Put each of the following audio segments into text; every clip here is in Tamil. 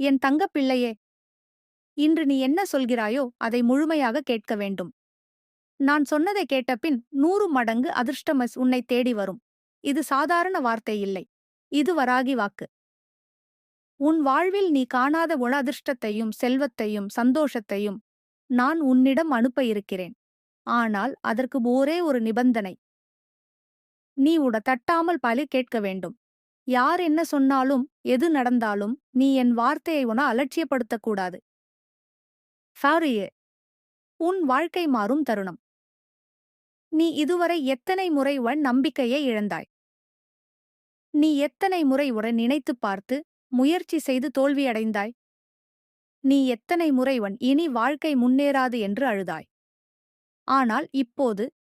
என் தங்கப் பிள்ளையே இன்று நீ என்ன சொல்கிறாயோ அதை முழுமையாக கேட்க வேண்டும். நான் சொன்னதை கேட்டபின் நூறு மடங்கு அதிர்ஷ்டமஸ் உன்னை தேடி வரும். இது சாதாரண வார்த்தை இல்லை. இது வராகி வாக்கு. உன் வாழ்வில் நீ காணாத உள அதிர்ஷ்டத்தையும் செல்வத்தையும் சந்தோஷத்தையும் நான் உன்னிடம் அனுப்ப இருக்கிறேன். ஆனால் அதற்கு ஒரே ஒரு நிபந்தனை. நீ உட தட்டாமல் பலி கேட்க வேண்டும். யார் என்ன சொன்னாலும் எது நடந்தாலும் நீ என் வார்த்தையை உன அலட்சியப்படுத்தக்கூடாது. ஃபாரியே உன் வாழ்க்கை மாறும் தருணம். நீ இதுவரை எத்தனை முறை உன் நம்பிக்கையை இழந்தாய்? நீ எத்தனை முறை உடன் நினைத்துப் பார்த்து முயற்சி செய்து தோல்வியடைந்தாய்? நீ எத்தனை முறை உன் இனி வாழ்க்கை முன்னேறாது என்று அழுதாய்? ஆனால் இப்போது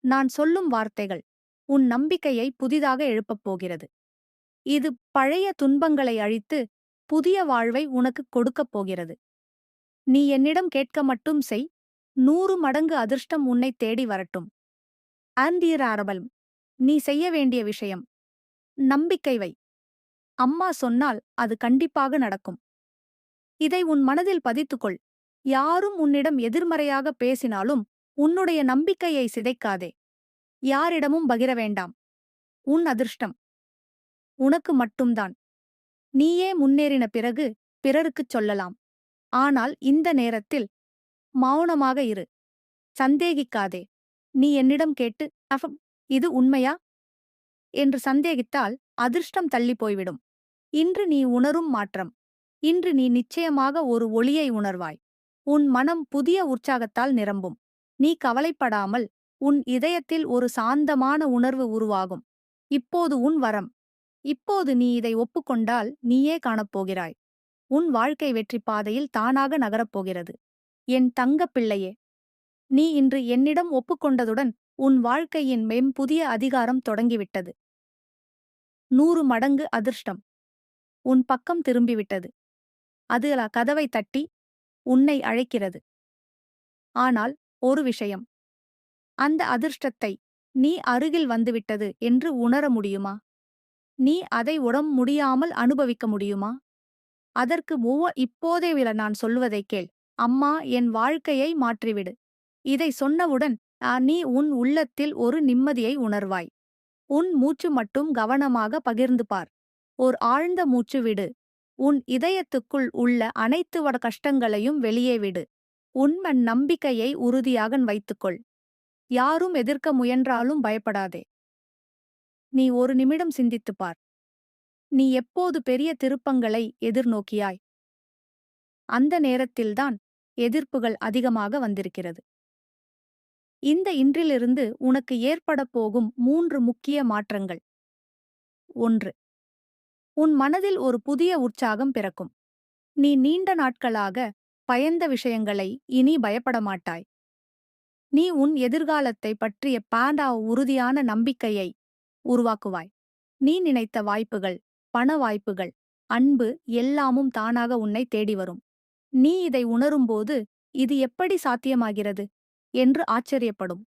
நான் சொல்லும் வார்த்தைகள் உன் நம்பிக்கையை புதிதாக எழுப்பப் போகிறது. இது பழைய துன்பங்களை அழித்து புதிய வாழ்வை உனக்கு கொடுக்கப் போகிறது. நீ என்னிடம் கேட்க மட்டும் செய். நூறு மடங்கு அதிர்ஷ்டம் உன்னை தேடி வரட்டும். ஆந்தியர் அரபலம் நீ செய்ய வேண்டிய விஷயம். நம்பிக்கை வை. அம்மா சொன்னால் அது கண்டிப்பாக நடக்கும். இதை உன் மனதில் பதித்துக்கொள். யாரும் உன்னிடம் எதிர்மறையாக பேசினாலும் உன்னுடைய நம்பிக்கையை சிதைக்காதே. யாரிடமும் பகிர வேண்டாம். உன் அதிர்ஷ்டம். உனக்கு மட்டும்தான். நீயே முன்னேறின பிறகு பிறருக்குச் சொல்லலாம். ஆனால் இந்த நேரத்தில் மௌனமாக இரு. சந்தேகிக்காதே. நீ என்னிடம் கேட்டு அஃபம் இது உண்மையா? என்று சந்தேகித்தால் அதிர்ஷ்டம் தள்ளி போய்விடும். இன்று நீ உணரும் மாற்றம். இன்று நீ நிச்சயமாக ஒரு ஒளியை உணர்வாய். உன் மனம் புதிய உற்சாகத்தால் நிரம்பும். நீ கவலைப்படாமல் உன் இதயத்தில் ஒரு சாந்தமான உணர்வு உருவாகும். இப்போது உன் வரம். இப்போது நீ இதை ஒப்புக்கொண்டால் நீயே காணப்போகிறாய். உன் வாழ்க்கை வெற்றி பாதையில் தானாக நகரப்போகிறது. என் தங்கப் பிள்ளையே நீ இன்று என்னிடம் ஒப்புக்கொண்டதுடன் உன் வாழ்க்கையின் மெம் புதிய அதிகாரம் தொடங்கிவிட்டது. நூறு மடங்கு அதிர்ஷ்டம். உன் பக்கம் திரும்பிவிட்டது. அது கதவை தட்டி உன்னை அழைக்கிறது. ஆனால் ஒரு விஷயம். அந்த அதிர்ஷ்டத்தை நீ அருகில் வந்துவிட்டது என்று உணர முடியுமா? நீ அதை உடம் முடியாமல் அனுபவிக்க முடியுமா? அதற்கு ஒவ்வொ இப்போதே வில நான் சொல்வதைக் கேள். அம்மா என் வாழ்க்கையை மாற்றிவிடு. இதை சொன்னவுடன் நீ உன் உள்ளத்தில் ஒரு நிம்மதியை உணர்வாய். உன் மூச்சு மட்டும் கவனமாக பகிர்ந்து பார். ஓர் ஆழ்ந்த மூச்சு விடு. உன் இதயத்துக்குள் உள்ள அனைத்து வட கஷ்டங்களையும் வெளியே விடு. உண்மன் நம்பிக்கையை உறுதியாக வைத்துக்கொள். யாரும் எதிர்க்க முயன்றாலும் பயப்படாதே. நீ ஒரு நிமிடம் சிந்தித்துப் பார். நீ எப்போது பெரிய திருப்பங்களை எதிர்நோக்கியாய்? அந்த நேரத்தில்தான் எதிர்ப்புகள் அதிகமாக வந்திருக்கிறது. இந்த இன்றிலிருந்து உனக்கு ஏற்படப் போகும் மூன்று முக்கிய மாற்றங்கள். ஒன்று உன் மனதில் ஒரு புதிய உற்சாகம் பிறக்கும். நீ நீண்ட நாட்களாக பயந்த விஷயங்களை இனி பயப்பட மாட்டாய். நீ உன் எதிர்காலத்தை பற்றிய பாண்டா உறுதியான நம்பிக்கையை உருவாக்குவாய். நீ நினைத்த வாய்ப்புகள் பண வாய்ப்புகள் அன்பு எல்லாமும் தானாக உன்னை தேடி வரும். நீ இதை உணரும்போது இது எப்படி சாத்தியமாகிறது? என்று ஆச்சரியப்படும்.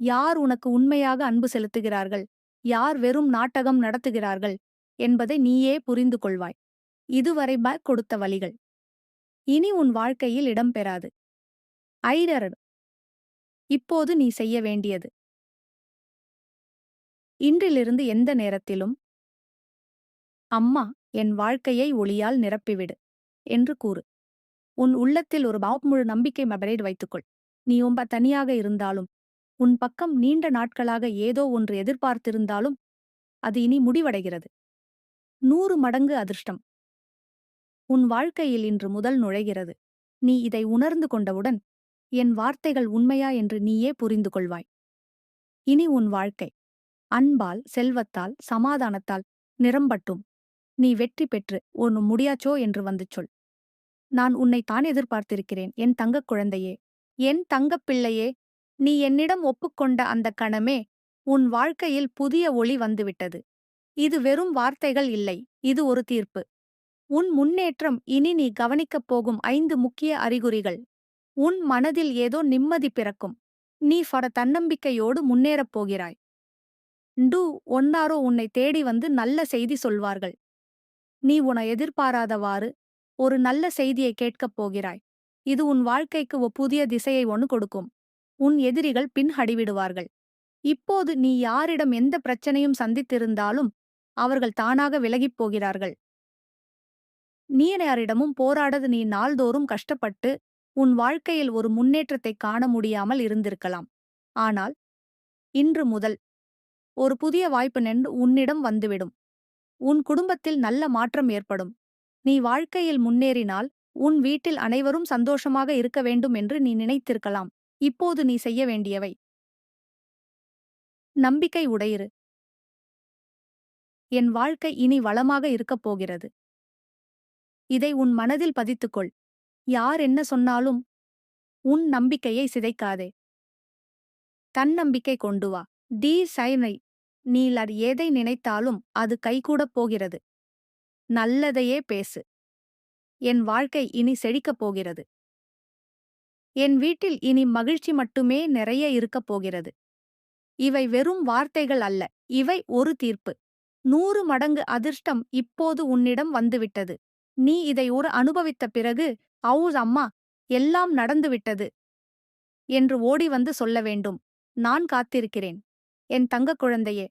யார் உனக்கு உண்மையாக அன்பு செலுத்துகிறார்கள்? யார் வெறும் நாட்டகம் நடத்துகிறார்கள்? என்பதை நீயே புரிந்து கொள்வாய். இதுவரை பேக் கொடுத்த வழிகள். இனி உன் வாழ்க்கையில் இடம்பெறாது ஐரர் இப்போது நீ செய்ய வேண்டியது. இன்றிலிருந்து எந்த நேரத்திலும்? அம்மா என் வாழ்க்கையை ஒளியால் நிரப்பிவிடு என்று கூறு. உன் உள்ளத்தில் ஒரு முழு நம்பிக்கை மபரைடு வைத்துக்கொள். நீ உம்ப தனியாக இருந்தாலும் உன் பக்கம் நீண்ட நாட்களாக ஏதோ ஒன்று எதிர்பார்த்திருந்தாலும் அது இனி முடிவடைகிறது. நூறு மடங்கு அதிர்ஷ்டம். உன் வாழ்க்கையில் இன்று முதல் நுழைகிறது. நீ இதை உணர்ந்து கொண்டவுடன் என் வார்த்தைகள் உண்மையா என்று நீயே புரிந்து கொள்வாய். இனி உன் வாழ்க்கை. அன்பால் செல்வத்தால் சமாதானத்தால் நிரம்பட்டும். நீ வெற்றி பெற்று ஒன்னு முடியாச்சோ என்று வந்து சொல். நான் உன்னை தான் எதிர்பார்த்திருக்கிறேன் என் தங்கக் குழந்தையே. என் தங்கப் பிள்ளையே நீ என்னிடம் ஒப்புக்கொண்ட அந்த கணமே உன் வாழ்க்கையில் புதிய ஒளி வந்துவிட்டது. இது வெறும் வார்த்தைகள் இல்லை இது ஒரு தீர்ப்பு. உன் முன்னேற்றம் இனி நீ கவனிக்கப் போகும் ஐந்து முக்கிய அறிகுறிகள். உன் மனதில் ஏதோ நிம்மதி பிறக்கும். நீ பட தன்னம்பிக்கையோடு முன்னேறப் போகிறாய். டு ஒன்னாரோ உன்னை தேடி வந்து நல்ல செய்தி சொல்வார்கள். நீ உன எதிர்பாராதவாறு ஒரு நல்ல செய்தியை கேட்கப் போகிறாய். இது உன் வாழ்க்கைக்கு ஒரு புதிய திசையை ஒன்று கொடுக்கும். உன் எதிரிகள் பின்ஹடிவிடுவார்கள். இப்போது நீ யாரிடம் எந்த பிரச்சனையும் சந்தித்திருந்தாலும் அவர்கள் தானாக விலகிப் போகிறார்கள். நீ யாரிடமும் போராடது நீ நாள்தோறும் கஷ்டப்பட்டு உன் வாழ்க்கையில் ஒரு முன்னேற்றத்தை காண முடியாமல் இருந்திருக்கலாம். ஆனால் இன்று முதல் ஒரு புதிய வாய்ப்பு நின்று உன்னிடம் வந்துவிடும். உன் குடும்பத்தில் நல்ல மாற்றம் ஏற்படும். நீ வாழ்க்கையில் முன்னேறினால் உன் வீட்டில் அனைவரும் சந்தோஷமாக இருக்க வேண்டும் என்று நீ நினைத்திருக்கலாம். இப்போது நீ செய்ய வேண்டியவை. நம்பிக்கை உடையிரு. என் வாழ்க்கை இனி வளமாக இருக்கப் போகிறது. இதை உன் மனதில் பதித்துக்கொள். யார் என்ன சொன்னாலும் உன் நம்பிக்கையை சிதைக்காதே. தன்னம்பிக்கை கொண்டு வா. டி சைனை நீலர் எதை நினைத்தாலும் அது கைகூடப் போகிறது. நல்லதையே பேசு. என் வாழ்க்கை இனி செழிக்கப் போகிறது. என் வீட்டில் இனி மகிழ்ச்சி மட்டுமே நிறைய இருக்கப் போகிறது. இவை வெறும் வார்த்தைகள் அல்ல இவை ஒரு தீர்ப்பு. நூறு மடங்கு அதிர்ஷ்டம் இப்போது உன்னிடம் வந்துவிட்டது. நீ இதை ஒரு அனுபவித்த பிறகு அவுஸ் அம்மா எல்லாம் நடந்துவிட்டது என்று ஓடி வந்து சொல்ல வேண்டும். நான் காத்திருக்கிறேன். என் தங்கக் குழந்தையே.